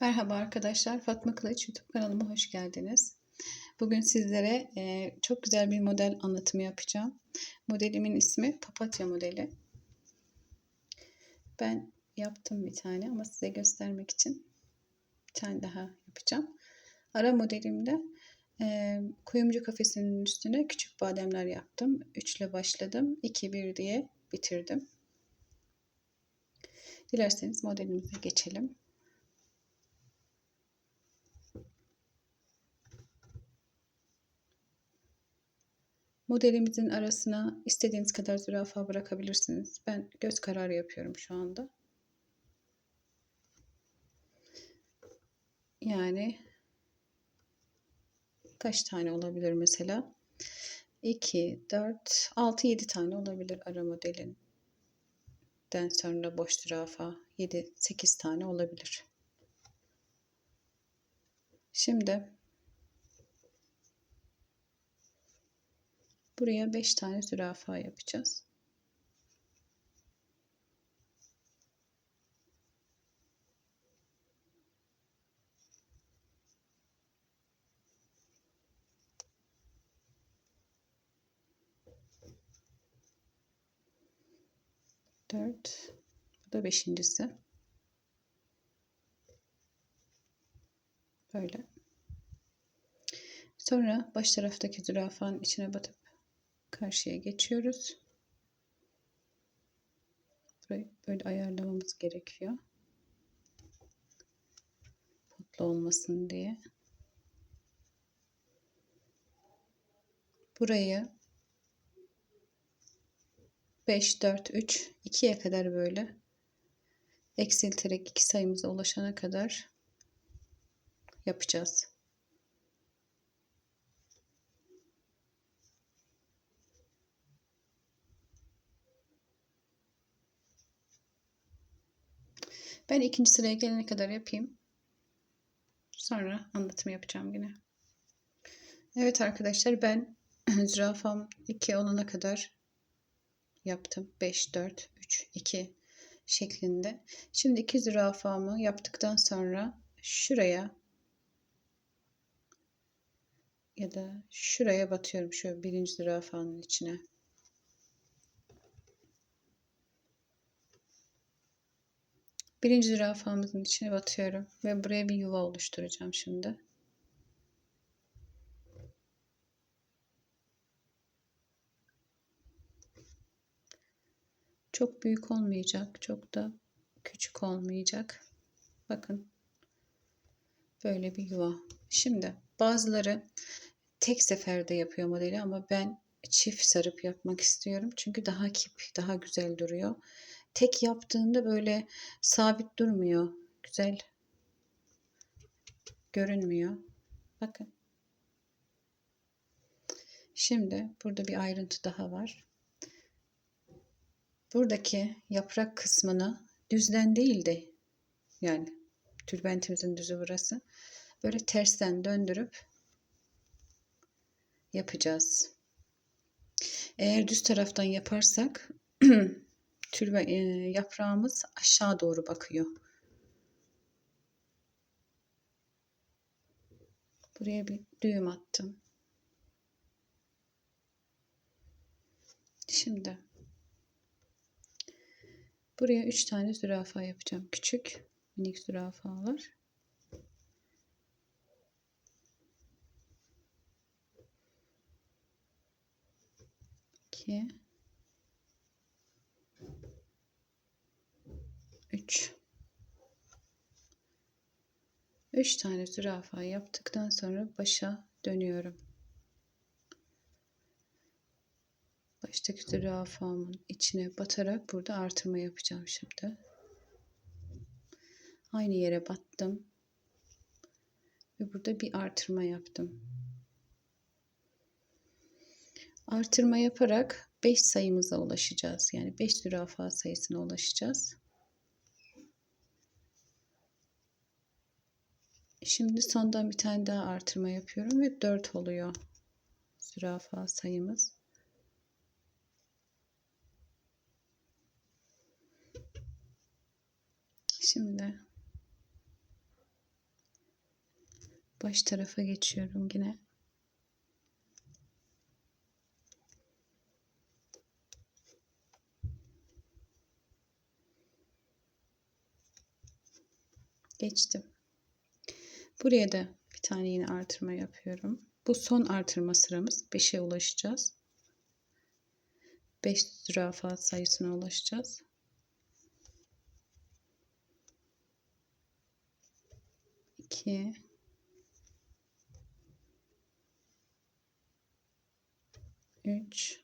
Merhaba arkadaşlar, Fatma Kılıç YouTube kanalıma hoş geldiniz. Bugün sizlere e, çok güzel bir model anlatımı yapacağım. Modelimin ismi Papatya modeli. Ben yaptım bir tane ama size göstermek için bir tane daha yapacağım. Ara modelimde e, kuyumcu kafesinin üstüne küçük bademler yaptım. 3 ile başladım. 2-1 diye bitirdim. Dilerseniz modelimize geçelim. Modelimizin arasına istediğiniz kadar zürafa bırakabilirsiniz. Ben göz kararı yapıyorum şu anda. Yani kaç tane olabilir mesela? 2, 4, 6, 7 tane olabilir ara modelin. Den sonra boş zürafa 7, 8 tane olabilir. Şimdi Buraya 5 tane zürafa yapacağız. Dört. Bu da beşincisi. Böyle. Sonra baş taraftaki zürafanın içine batıp karşıya geçiyoruz. Burayı böyle ayarlamamız gerekiyor. Potlu olmasın diye. Burayı 5, 4, 3, 2'ye kadar böyle eksilterek iki sayımıza ulaşana kadar yapacağız. Ben ikinci sıraya gelene kadar yapayım. Sonra anlatım yapacağım yine. Evet arkadaşlar ben zürafam 2 olana kadar yaptım. 5, 4, 3, 2 şeklinde. Şimdi iki zürafamı yaptıktan sonra şuraya ya da şuraya batıyorum şu birinci zürafanın içine. Birinci zürafamızın içine batıyorum ve buraya bir yuva oluşturacağım şimdi. Çok büyük olmayacak, çok da küçük olmayacak. Bakın böyle bir yuva. Şimdi bazıları tek seferde yapıyor modeli ama ben çift sarıp yapmak istiyorum. Çünkü daha kip, daha güzel duruyor tek yaptığında böyle sabit durmuyor. Güzel görünmüyor. Bakın. Şimdi burada bir ayrıntı daha var. Buradaki yaprak kısmını düzden değil de yani tülbentimizin düzü burası. Böyle tersten döndürüp yapacağız. Eğer düz taraftan yaparsak Türbe e, yaprağımız aşağı doğru bakıyor. Buraya bir düğüm attım. Şimdi buraya üç tane zürafa yapacağım. Küçük minik zürafalar. İki 3 3 tane zürafa yaptıktan sonra başa dönüyorum. Baştaki zürafamın içine batarak burada artırma yapacağım şimdi. Aynı yere battım. Ve burada bir artırma yaptım. Artırma yaparak 5 sayımıza ulaşacağız. Yani 5 zürafa sayısına ulaşacağız. Şimdi sondan bir tane daha artırma yapıyorum ve 4 oluyor zürafa sayımız. Şimdi Baş tarafa geçiyorum yine. Geçtim. Buraya da bir tane yine artırma yapıyorum. Bu son artırma sıramız. 5'e ulaşacağız. 5 zürafa sayısına ulaşacağız. İki, üç,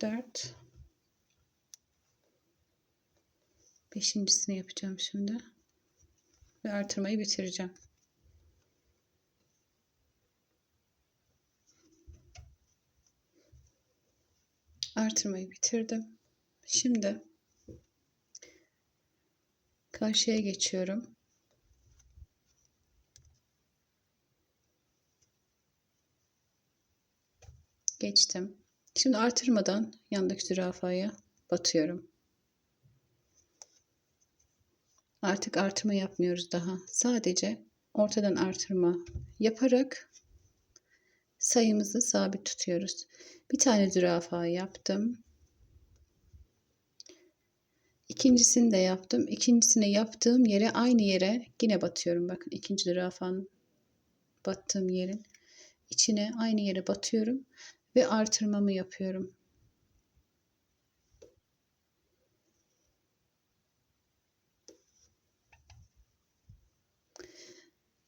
dört, beşincisini yapacağım şimdi ve artırmayı bitireceğim. Artırmayı bitirdim. Şimdi karşıya geçiyorum. Geçtim. Şimdi artırmadan yandaki zürafaya batıyorum. Artık artırma yapmıyoruz daha. Sadece ortadan artırma yaparak sayımızı sabit tutuyoruz. Bir tane zürafa yaptım. İkincisini de yaptım. İkincisini yaptığım yere aynı yere yine batıyorum. Bakın ikinci zürafanın battığım yerin içine aynı yere batıyorum ve artırmamı yapıyorum.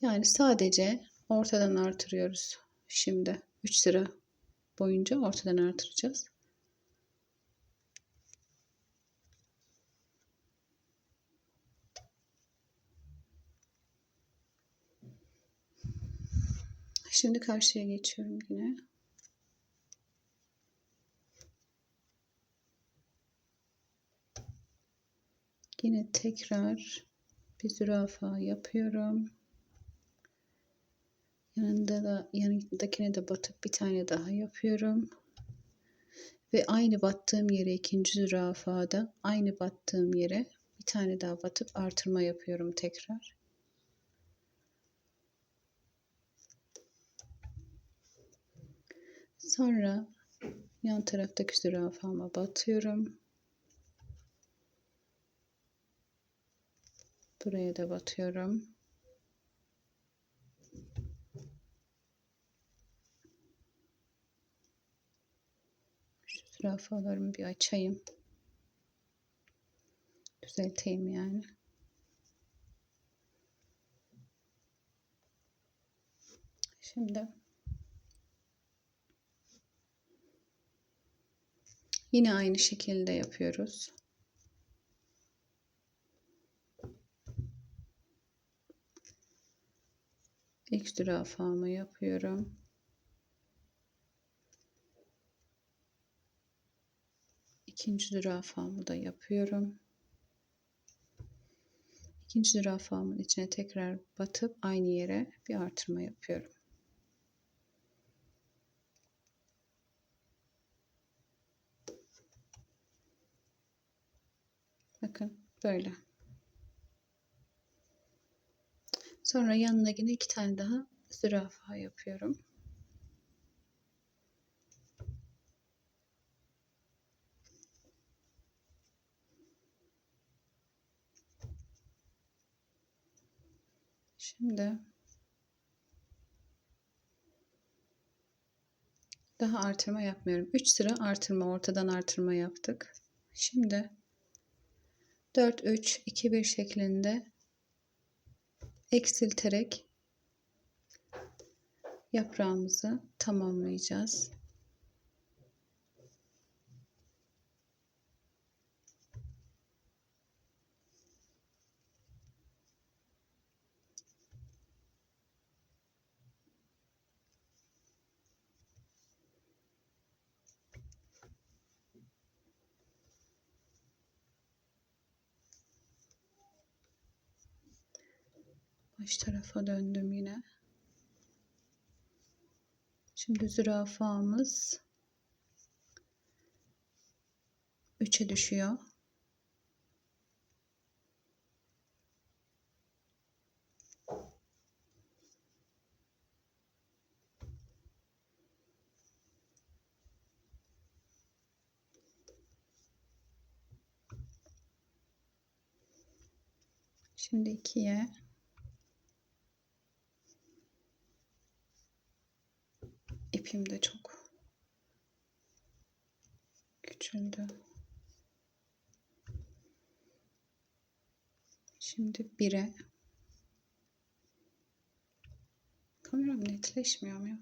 Yani sadece ortadan artırıyoruz. Şimdi 3 sıra boyunca ortadan artıracağız. Şimdi karşıya geçiyorum yine. Yine tekrar bir zürafa yapıyorum. Yanında da yanındakine de batıp bir tane daha yapıyorum. Ve aynı battığım yere ikinci zürafada aynı battığım yere bir tane daha batıp artırma yapıyorum tekrar. Sonra yan taraftaki zürafama batıyorum. Buraya da batıyorum. Şu zürafalarımı bir açayım. Düzelteyim yani. Şimdi yine aynı şekilde yapıyoruz. İlk zürafamı yapıyorum. İkinci zürafamı da yapıyorum. İkinci zürafamın içine tekrar batıp aynı yere bir artırma yapıyorum. Bakın böyle. Sonra yanına yine iki tane daha zürafa yapıyorum. Şimdi daha artırma yapmıyorum. 3 sıra artırma, ortadan artırma yaptık. Şimdi 4 3 2 1 şeklinde eksilterek yaprağımızı tamamlayacağız. Baş tarafa döndüm yine. Şimdi zürafamız 3'e düşüyor. Şimdi ikiye ipim de çok küçüldü. Şimdi bire kameram netleşmiyor mu?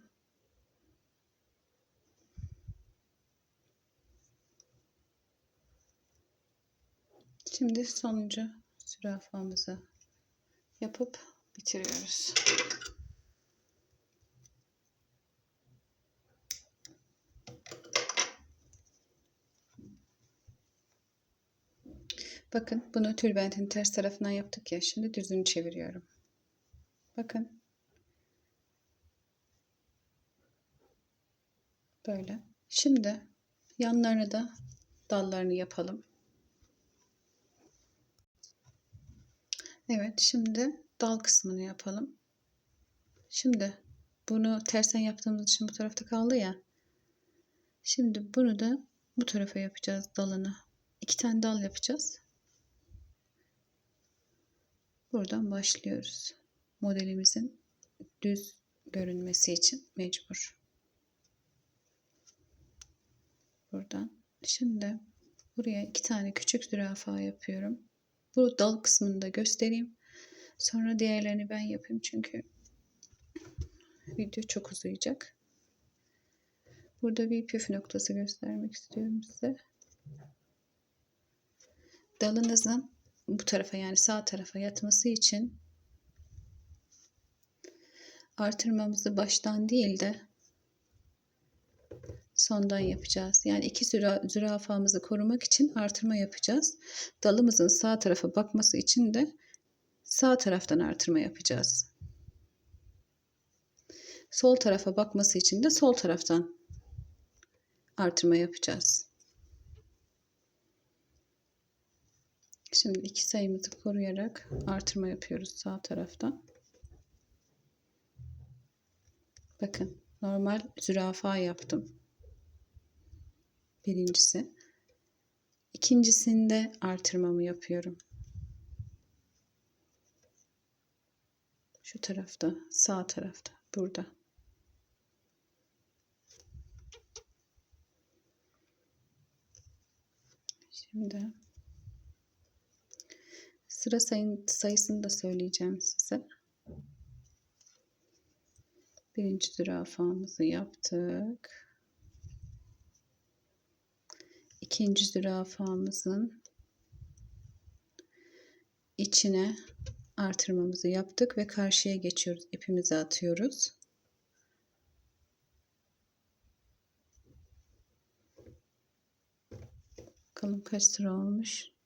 Şimdi sonuncu zürafamızı yapıp bitiriyoruz. Bakın bunu tülbentin ters tarafından yaptık ya. Şimdi düzünü çeviriyorum. Bakın. Böyle. Şimdi yanlarını da dallarını yapalım. Evet, şimdi dal kısmını yapalım. Şimdi bunu tersen yaptığımız için bu tarafta kaldı ya. Şimdi bunu da bu tarafa yapacağız dalını. İki tane dal yapacağız. Buradan başlıyoruz. Modelimizin düz görünmesi için mecbur. Buradan. Şimdi buraya iki tane küçük zürafa yapıyorum. Bu dal kısmını da göstereyim. Sonra diğerlerini ben yapayım çünkü video çok uzayacak. Burada bir püf noktası göstermek istiyorum size. Dalınızın bu tarafa yani sağ tarafa yatması için artırmamızı baştan değil de sondan yapacağız. Yani iki züra, zürafamızı korumak için artırma yapacağız. Dalımızın sağ tarafa bakması için de sağ taraftan artırma yapacağız. Sol tarafa bakması için de sol taraftan artırma yapacağız. Şimdi iki sayımızı koruyarak artırma yapıyoruz sağ taraftan. Bakın normal zürafa yaptım. Birincisi. İkincisinde artırmamı yapıyorum. Şu tarafta, sağ tarafta, burada. Şimdi sıra sayın, sayısını da söyleyeceğim size. Birinci zürafamızı yaptık. İkinci zürafamızın içine artırmamızı yaptık ve karşıya geçiyoruz. İpimizi atıyoruz. Bakalım kaç sıra olmuş.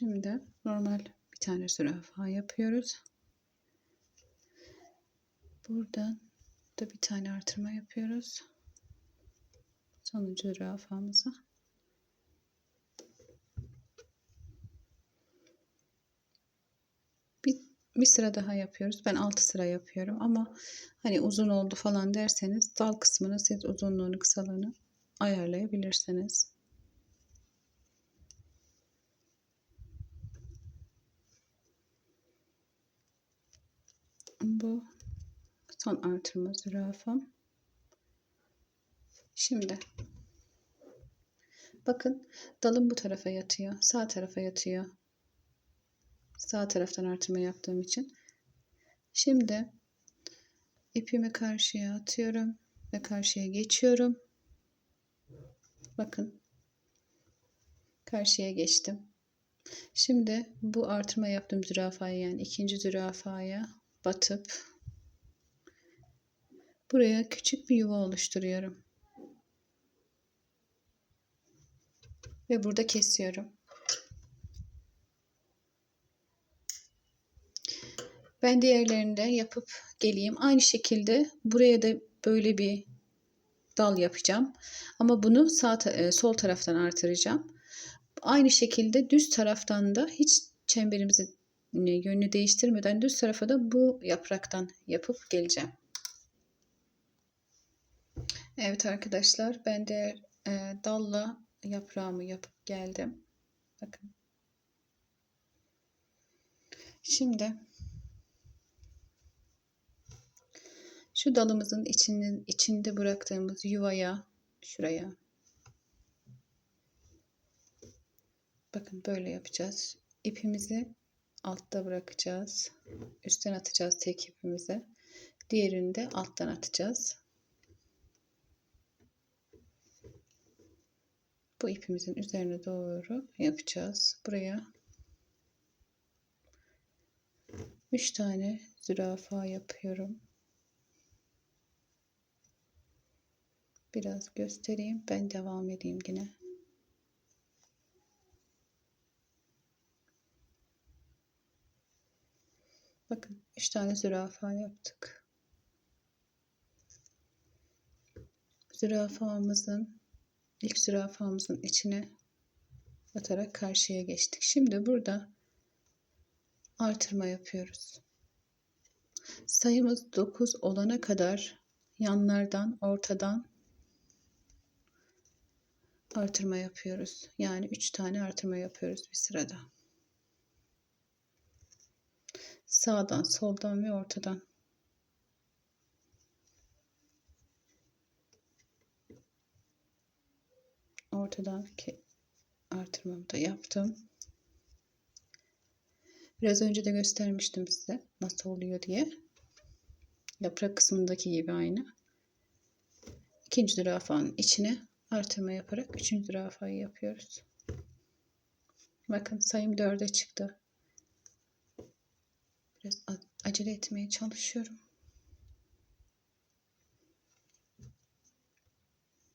Şimdi normal bir tane zürafa yapıyoruz. Buradan da bir tane artırma yapıyoruz. Sonuncu zürafamıza. Bir, bir sıra daha yapıyoruz. Ben 6 sıra yapıyorum ama hani uzun oldu falan derseniz dal kısmını siz uzunluğunu kısalığını ayarlayabilirsiniz. Bu son artırma zürafam. Şimdi bakın dalım bu tarafa yatıyor. Sağ tarafa yatıyor. Sağ taraftan artırma yaptığım için. Şimdi ipimi karşıya atıyorum ve karşıya geçiyorum. Bakın karşıya geçtim. Şimdi bu artırma yaptığım zürafaya yani ikinci zürafaya batıp buraya küçük bir yuva oluşturuyorum. Ve burada kesiyorum. Ben diğerlerini de yapıp geleyim. Aynı şekilde buraya da böyle bir dal yapacağım. Ama bunu sağ sol taraftan artıracağım. Aynı şekilde düz taraftan da hiç çemberimizi yönünü değiştirmeden düz tarafa da bu yapraktan yapıp geleceğim. Evet arkadaşlar ben de e, dalla yaprağımı yapıp geldim. Bakın. Şimdi şu dalımızın içinin içinde bıraktığımız yuvaya şuraya bakın böyle yapacağız. İpimizi altta bırakacağız. Üstten atacağız tek ipimizi. Diğerini de alttan atacağız. Bu ipimizin üzerine doğru yapacağız. Buraya 3 tane zürafa yapıyorum. Biraz göstereyim. Ben devam edeyim yine. Bakın 3 tane zürafa yaptık. Zürafamızın ilk zürafamızın içine batarak karşıya geçtik. Şimdi burada artırma yapıyoruz. Sayımız 9 olana kadar yanlardan, ortadan artırma yapıyoruz. Yani 3 tane artırma yapıyoruz bir sırada. Sağdan, soldan ve ortadan. Ortadan artırmamı da yaptım. Biraz önce de göstermiştim size nasıl oluyor diye. Yaprak kısmındaki gibi aynı. İkinci zürafanın içine artırma yaparak üçüncü zürafayı yapıyoruz. Bakın sayım dörde çıktı. Biraz acele etmeye çalışıyorum.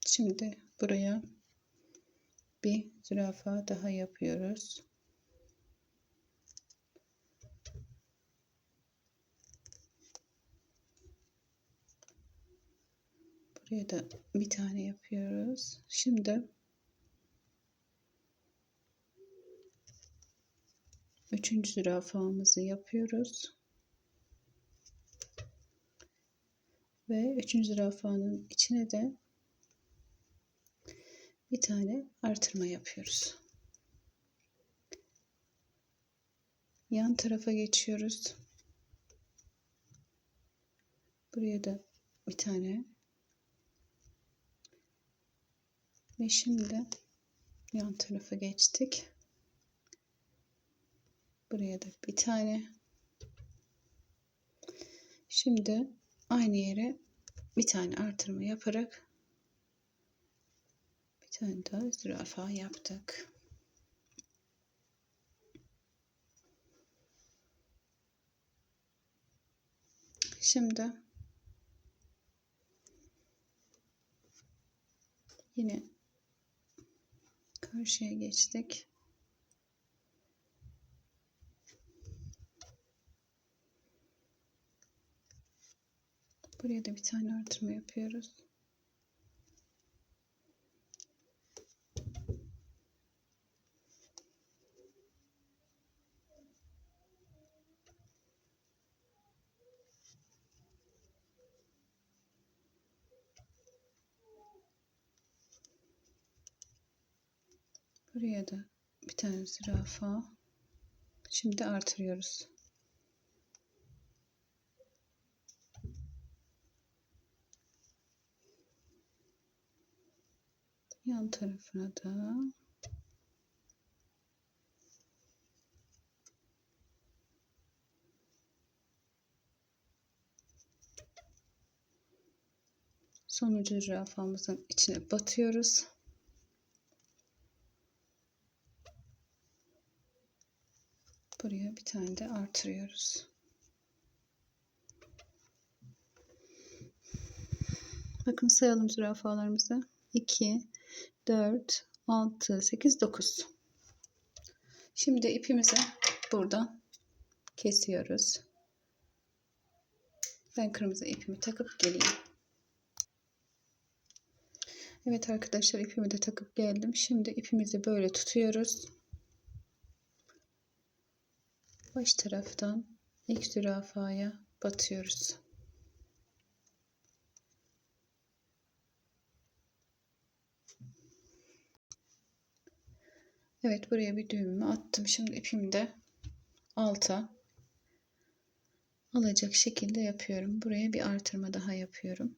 Şimdi buraya bir zürafa daha yapıyoruz. Buraya da bir tane yapıyoruz. Şimdi üçüncü zürafamızı yapıyoruz. Ve üçüncü zürafanın içine de bir tane artırma yapıyoruz. Yan tarafa geçiyoruz. Buraya da bir tane ve şimdi yan tarafa geçtik. Buraya da bir tane. Şimdi aynı yere bir tane artırma yaparak bir tane daha zürafa yaptık. Şimdi yine karşıya geçtik. Buraya da bir tane artırma yapıyoruz. Buraya da bir tane zürafa. Şimdi artırıyoruz. Yan tarafına da sonuncu zürafamızın içine batıyoruz. Buraya bir tane de artırıyoruz. Bakın sayalım zürafalarımızı. 2, 4, 6, 8, 9. Şimdi ipimizi buradan kesiyoruz. Ben kırmızı ipimi takıp geleyim. Evet arkadaşlar ipimi de takıp geldim. Şimdi ipimizi böyle tutuyoruz. Baş taraftan ilk zürafaya batıyoruz. Evet buraya bir düğümümü attım. Şimdi ipimi de alta alacak şekilde yapıyorum. Buraya bir artırma daha yapıyorum.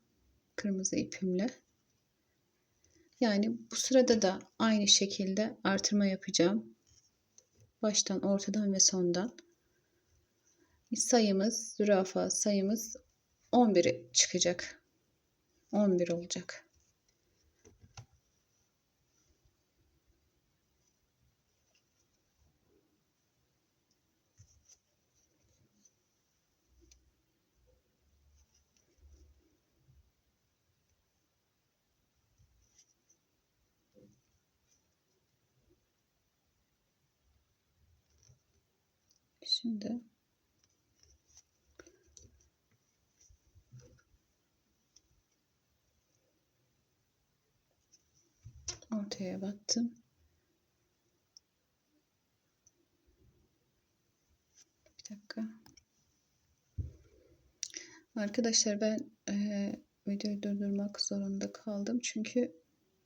Kırmızı ipimle. Yani bu sırada da aynı şekilde artırma yapacağım. Baştan, ortadan ve sondan. Sayımız, zürafa sayımız 11 çıkacak. 11 olacak. Şimdi ortaya battım. Bir dakika. Arkadaşlar ben e, videoyu durdurmak zorunda kaldım. Çünkü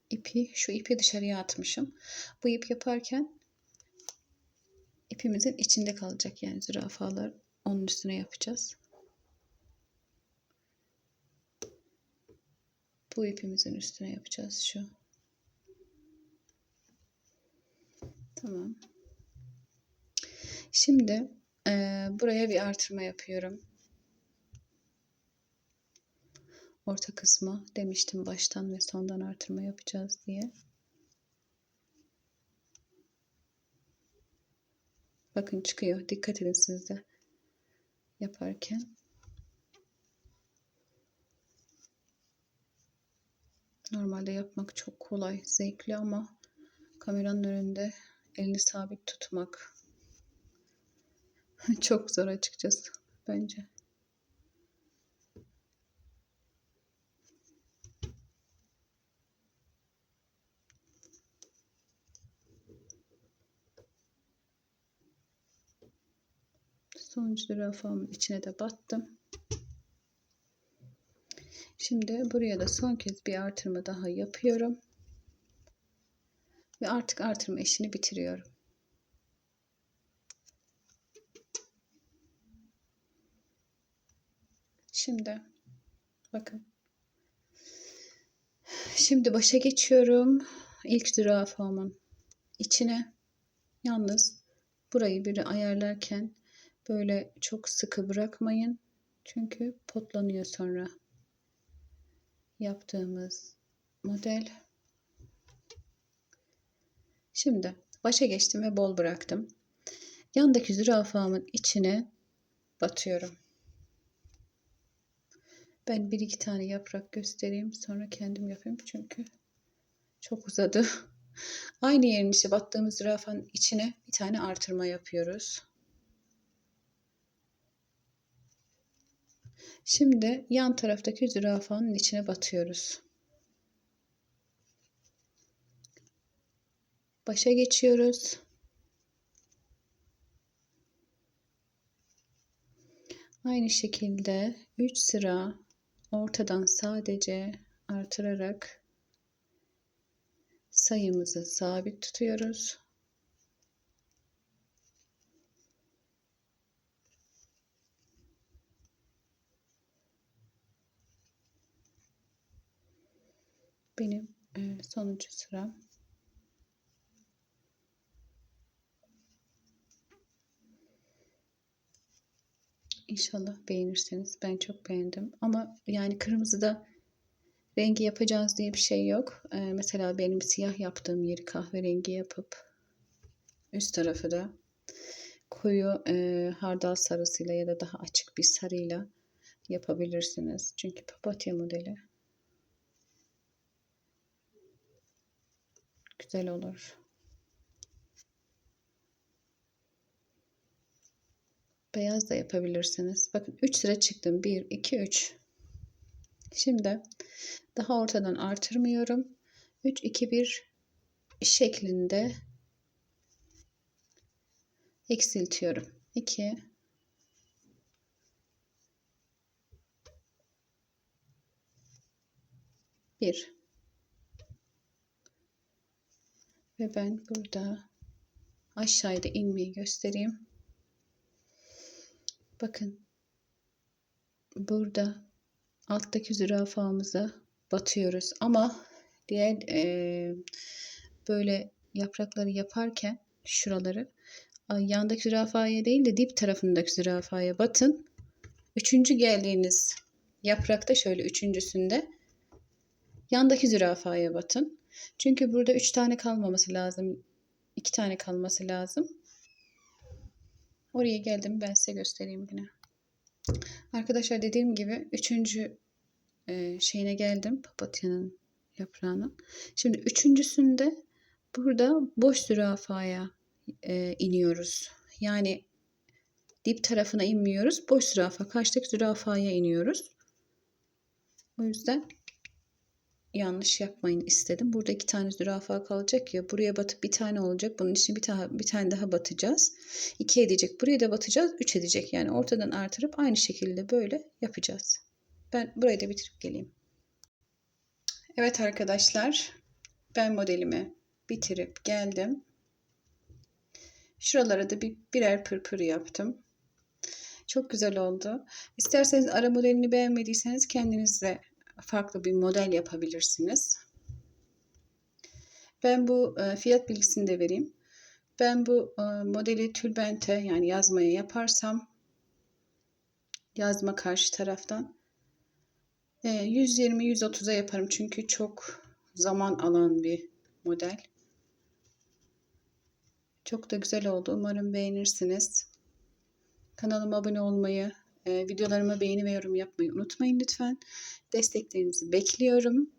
ipi şu ipi dışarıya atmışım. Bu ip yaparken ipimizin içinde kalacak yani zürafalar onun üstüne yapacağız. Bu ipimizin üstüne yapacağız şu. Tamam. Şimdi e, buraya bir artırma yapıyorum. Orta kısma demiştim baştan ve sondan artırma yapacağız diye. Bakın çıkıyor. Dikkat edin siz de yaparken. Normalde yapmak çok kolay, zevkli ama kameranın önünde elini sabit tutmak çok zor açıkçası bence. Sonuncu zürafamın içine de battım. Şimdi buraya da son kez bir artırma daha yapıyorum. Ve artık artırma işini bitiriyorum. Şimdi bakın. Şimdi başa geçiyorum. İlk zürafamın içine. Yalnız burayı bir ayarlarken Böyle çok sıkı bırakmayın. Çünkü potlanıyor sonra. Yaptığımız model. Şimdi başa geçtim ve bol bıraktım. Yandaki zürafamın içine batıyorum. Ben bir iki tane yaprak göstereyim. Sonra kendim yapayım. Çünkü çok uzadı. Aynı yerin içi battığımız zürafanın içine bir tane artırma yapıyoruz. Şimdi yan taraftaki zürafanın içine batıyoruz. Başa geçiyoruz. Aynı şekilde 3 sıra ortadan sadece artırarak sayımızı sabit tutuyoruz. benim e, sonuncu sıram. İnşallah beğenirsiniz. Ben çok beğendim. Ama yani kırmızıda rengi yapacağız diye bir şey yok. Ee, mesela benim siyah yaptığım yeri kahverengi yapıp üst tarafı da koyu e, hardal sarısıyla ya da daha açık bir sarıyla yapabilirsiniz. Çünkü papatya modeli. güzel olur. Beyaz da yapabilirsiniz. Bakın 3 sıra çıktım. 1, 2, 3. Şimdi daha ortadan artırmıyorum. 3, 2, 1 şeklinde eksiltiyorum. 2 1 Ve ben burada aşağıda inmeyi göstereyim. Bakın burada alttaki zürafamıza batıyoruz ama diğer e, böyle yaprakları yaparken şuraları yandaki zürafaya değil de dip tarafındaki zürafaya batın. Üçüncü geldiğiniz yaprakta şöyle üçüncüsünde yandaki zürafaya batın. Çünkü burada üç tane kalmaması lazım. iki tane kalması lazım. Oraya geldim ben size göstereyim yine. Arkadaşlar dediğim gibi üçüncü e, şeyine geldim papatyanın yaprağının. Şimdi üçüncüsünde burada boş zürafaya e, iniyoruz. Yani dip tarafına inmiyoruz. Boş zürafa karşıdaki zürafaya iniyoruz. O yüzden yanlış yapmayın istedim. Burada iki tane zürafa kalacak ya. Buraya batıp bir tane olacak. Bunun için bir, daha, bir tane daha batacağız. İki edecek. Buraya da batacağız. Üç edecek. Yani ortadan artırıp aynı şekilde böyle yapacağız. Ben burayı da bitirip geleyim. Evet arkadaşlar. Ben modelimi bitirip geldim. Şuralara da bir birer pırpır yaptım. Çok güzel oldu. İsterseniz ara modelini beğenmediyseniz kendinizle farklı bir model yapabilirsiniz. Ben bu e, fiyat bilgisini de vereyim. Ben bu e, modeli tülbente yani yazmaya yaparsam yazma karşı taraftan 120-130'a e, yaparım. Çünkü çok zaman alan bir model. Çok da güzel oldu. Umarım beğenirsiniz. Kanalıma abone olmayı, e, videolarıma beğeni ve yorum yapmayı unutmayın lütfen. Desteklerinizi bekliyorum.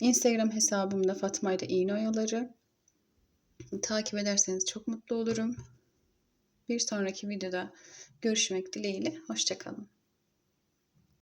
Instagram hesabımda Fatmayda İğne Oyaları. Takip ederseniz çok mutlu olurum. Bir sonraki videoda görüşmek dileğiyle. Hoşçakalın.